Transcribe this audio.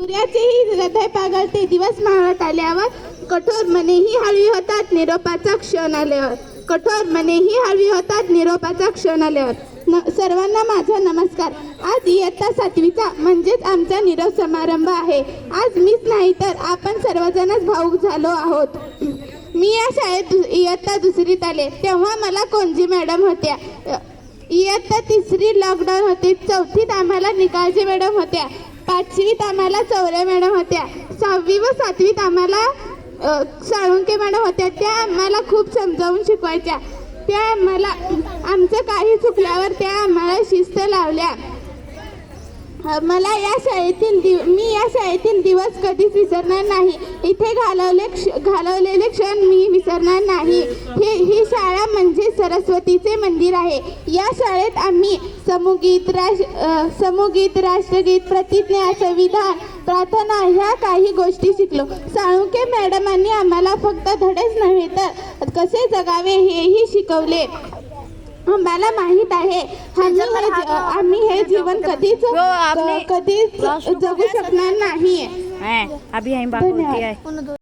सूर्याचेही हृदय पागळते. दिवस मावळत आल्यावर कठोर मनेही हळवी होतात. निरोपाचा क्षण आल्यावर. कठोर मनेही हळवी होतात. निरोपाचा क्षण आल्यावर. न सर्वांना माझा नमस्कार. आज इयत्ता सातवीचा म्हणजेच आमचा निरोप समारंभ आहे. आज मीच नाही तर आपण सर्वजणच भाऊक झालो आहोत. मी या शाळेत दु- इयत्ता दुसरीत आले. तेव्हा मला कोणजी मॅडम होत्या? इयत्ता तिसरी लॉकडाऊन होते. चौथीत आम्हाला निकाळजे मॅडम होत्या. पाचवीत आम्हाला चौऱ्या मॅडम होत्या. सहावी व सातवीत आम्हाला साळुंके मॅडम होत्या. त्या आम्हाला खूप समजावून शिकवायच्या. त्या आम्हाला आमचं काही चुकल्यावर त्या आम्हाला शिस्त लावल्या. मला या शाळेतील दिव मी या शाळेतील दिवस कधीच विसरणार नाही. इथे घालवले क्ष घालवलेले क्षण मी विसरणार नाही. हे ही शाळा म्हणजे सरस्वतीचे मंदिर आहे. या शाळेत आम्ही समूगीत राष अ, समूगीत राष्ट्रगीत प्रतिज्ञा संविधान प्रार्थना ह्या काही गोष्टी शिकलो. साळुंके मॅडमांनी आम्हाला फक्त धडेच नव्हे तर कसे जगावे हेही शिकवले. आम्हाला माहीत आहे. आम्ही हे आम्ही हे जीवन कधीच कधीच जगू शकणार नाही हैं अभी यहीं बात होती है